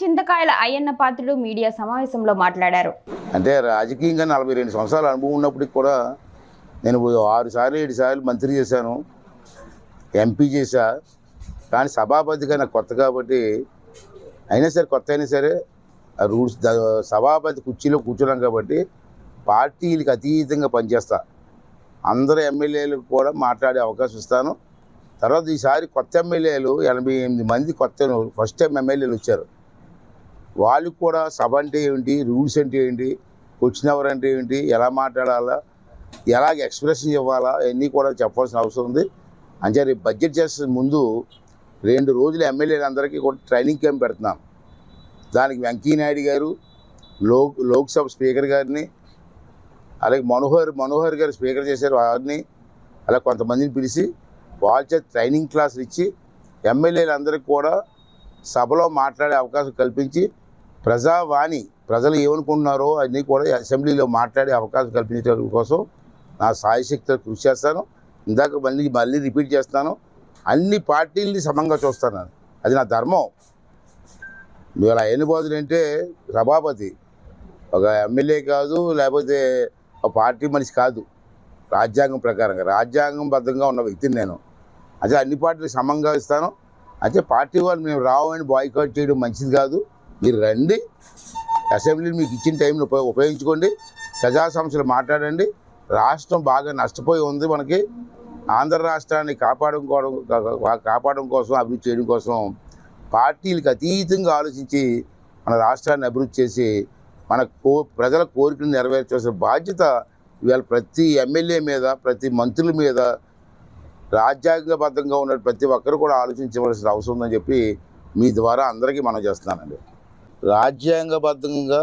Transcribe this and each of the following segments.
చింతకాయల Ayyanna Patrudu media సమావేశంలో మాట్లాడారు. అంటే రాజకీయంగా నలభై రెండు సంవత్సరాల అనుభవం ఉన్నప్పటికి కూడా నేను ఆరు సార్లు ఏడు సార్లు మంత్రి చేశాను ఎంపీ చేశా. కానీ సభాపతిగా నాకు కొత్త కాబట్టి అయినా సరే కొత్త అయినా సరే రూల్స్ సభాపతి కుర్చీలో కూర్చున్నాం కాబట్టి పార్టీలకు అతీతంగా పనిచేస్తా. అందరు ఎమ్మెల్యేలకు కూడా మాట్లాడే అవకాశం ఇస్తాను. తర్వాత ఈసారి కొత్త ఎమ్మెల్యేలు ఎనభై ఎనిమిది మంది కొత్త ఫస్ట్ టైం ఎమ్మెల్యేలు వచ్చారు. వాళ్ళకి కూడా సభ అంటే ఏంటి రూల్స్ అంటే ఏంటి వచ్చిన అంటే ఏంటి ఎలా మాట్లాడాలా ఎలాగ ఎక్స్ప్రెషన్ ఇవ్వాలా అవన్నీ కూడా చెప్పాల్సిన అవసరం ఉంది. అంటే రేపు బడ్జెట్ చేసే ముందు రెండు రోజులు ఎమ్మెల్యేలు అందరికీ కూడా ట్రైనింగ్ క్యాంప్ పెడుతున్నాం. దానికి వెంకయ్యనాయుడు గారు లోక్ లోక్సభ స్పీకర్ గారిని అలాగే మనోహర్ మనోహర్ గారు స్పీకర్ చేశారు వారిని అలా కొంతమందిని పిలిచి వాళ్ళ చేత ట్రైనింగ్ క్లాసులు ఇచ్చి ఎమ్మెల్యేలందరికీ కూడా సభలో మాట్లాడే అవకాశం కల్పించి ప్రజావాణి ప్రజలు ఏమనుకుంటున్నారో అన్నీ కూడా అసెంబ్లీలో మాట్లాడే అవకాశం కల్పించడం కోసం నా సాయశక్తితో కృషి చేస్తాను. ఇందాక మళ్ళీ మళ్ళీ రిపీట్ చేస్తాను. అన్ని పార్టీల్ని సమంగా చూస్తాను అది నా ధర్మం. ఇవాళ బాధలు అంటే సభాపతి. ఒక ఎమ్మెల్యే కాదు లేకపోతే ఒక పార్టీ మనిషి కాదు. రాజ్యాంగం ప్రకారంగా రాజ్యాంగం బద్ధంగా ఉన్న వ్యక్తిని నేను. అదే అన్ని పార్టీలు సమంగా ఇస్తాను. అయితే పార్టీ వాళ్ళు మేము రావు అని బాయ్కాట్ చేయడం మంచిది కాదు. మీరు రండి. అసెంబ్లీని మీకు ఇచ్చిన టైంని ఉపయోగ ఉపయోగించుకోండి. ప్రజా సమస్యలు మాట్లాడండి. రాష్ట్రం బాగా నష్టపోయి ఉంది మనకి. ఆంధ్ర రాష్ట్రాన్ని కాపాడుకోవడం కాపాడడం కోసం అభివృద్ధి చేయడం కోసం పార్టీలకు అతీతంగా ఆలోచించి మన రాష్ట్రాన్ని అభివృద్ధి చేసి మన కో ప్రజల కోరికలు నెరవేర్చాల్సిన బాధ్యత ఇవాళ ప్రతి ఎమ్మెల్యే మీద ప్రతి మంత్రుల మీద రాజ్యాంగబద్ధంగా ఉన్న ప్రతి ఒక్కరు కూడా ఆలోచించవలసిన అవసరం ఉందని చెప్పి మీ ద్వారా అందరికీ మనం చేస్తున్నానండి. రాజ్యాంగబద్ధంగా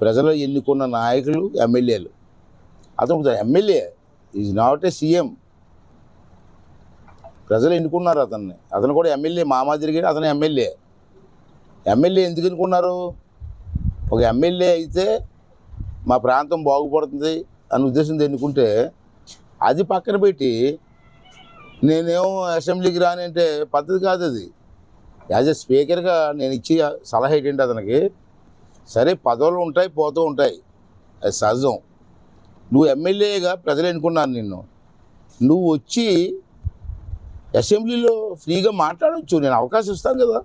ప్రజలు ఎన్నుకున్న నాయకులు ఎమ్మెల్యేలు. అతను MLA is not a CM. ప్రజలు ఎన్నుకున్నారు అతన్ని. అతను కూడా ఎమ్మెల్యే మా మాదిరిగా అతను ఎమ్మెల్యే. ఎమ్మెల్యే ఎందుకు ఎన్నుకున్నారు? ఒక ఎమ్మెల్యే అయితే మా ప్రాంతం బాగుపడుతుంది అనే ఉద్దేశంతో ఎన్నుకుంటే అది పక్కన పెట్టి నేనేమో అసెంబ్లీకి రానంటే పద్ధతి కాదు అది యాజ్ ఎ స్పీకర్గా నేను ఇచ్చి సలహా ఏంటంటే అతనికి సరే పదవులు ఉంటాయి పోతూ ఉంటాయి. అది సహజం. నువ్వు ఎమ్మెల్యేగా ప్రజలు ఎన్నుకున్నాను నిన్ను. నువ్వు వచ్చి అసెంబ్లీలో ఫ్రీగా మాట్లాడవచ్చు నేను అవకాశం ఇస్తాను కదా.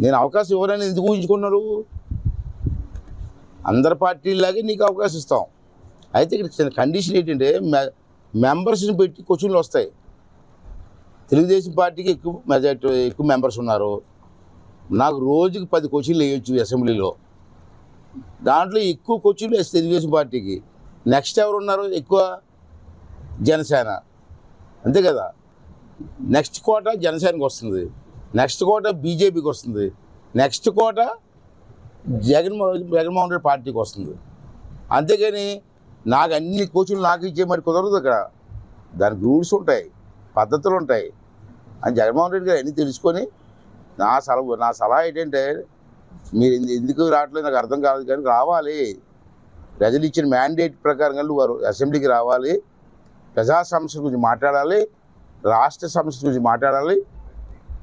నేను అవకాశం ఎవరైనా ఎందుకు ఊహించుకున్నారు? అందరి పార్టీలాగే నీకు అవకాశం ఇస్తాం. అయితే ఇక్కడ చిన్న కండిషన్ ఏంటంటే మె- మెంబర్స్ని పెట్టి క్వశ్చన్లు వస్తాయి. తెలుగుదేశం పార్టీకి ఎక్కువ మెజార్టీ ఎక్కువ మెంబర్స్ ఉన్నారు. నాకు రోజుకి పది క్వశ్చన్లు వేయొచ్చు అసెంబ్లీలో దాంట్లో ఎక్కువ క్వశ్చన్లు వేస్తే తెలుగుదేశం పార్టీకి. నెక్స్ట్ ఎవరు ఉన్నారు? ఎక్కువ జనసేన. అంతే కదా? నెక్స్ట్ కోట జనసేనకి వస్తుంది. నెక్స్ట్ కోట బీజేపీకి వస్తుంది. నెక్స్ట్ కోట జగన్మోహన్ జగన్మోహన్ రెడ్డి పార్టీకి వస్తుంది. అంతేగాని నాకు అన్ని కోచులు నాకు ఇచ్చే మరి కుదరదు అక్కడ. దానికి రూల్స్ ఉంటాయి పద్ధతులు ఉంటాయి. అని జగన్మోహన్ రెడ్డి గారు అన్నీ తెలుసుకొని నా సలహా నా సలహా ఏంటంటే మీరు ఎందుకు రావట్లేదు నాకు అర్థం కాదు కానీ రావాలి. ప్రజలు ఇచ్చిన మ్యాండేట్ ప్రకారంగా వారు అసెంబ్లీకి రావాలి. ప్రజా సమస్యల గురించి మాట్లాడాలి. రాష్ట్ర సమస్యల గురించి మాట్లాడాలి.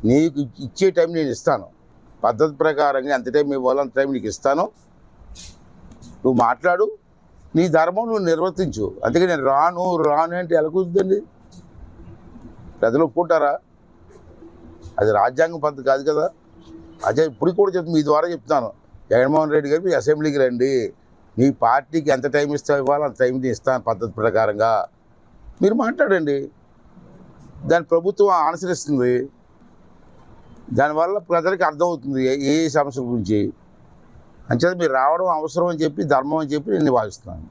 నీకు ఇచ్చే టైం నేను ఇస్తాను. పద్ధతి ప్రకారంగా ఎంత టైం ఇవ్వాలో అంత టైం నీకు ఇస్తాను. నువ్వు మాట్లాడు. నీ ధర్మం నువ్వు నిర్వర్తించు. అందుకే నేను రాను రాను అంటే ఎలా కుదురుతుంది? ప్రజలు ఒప్పుకుంటారా? అది రాజ్యాంగ పద్ధతి కాదు కదా. అదే ఇప్పుడు కూడా చెప్తాను మీ ద్వారా చెప్తాను జగన్మోహన్ రెడ్డి గారు మీ అసెంబ్లీకి రండి. మీ పార్టీకి ఎంత టైం ఇస్తా ఇవ్వాలో అంత టైం ఇస్తాను పద్ధతి ప్రకారంగా. మీరు మాట్లాడండి. దాని ప్రభుత్వం అనుసరిస్తుంది దానివల్ల ప్రజలకు అర్థమవుతుంది ఏ సమస్యల గురించి. అంచేత మీరు రావడం అవసరం అని చెప్పి ధర్మం అని చెప్పి నేను భావిస్తున్నాను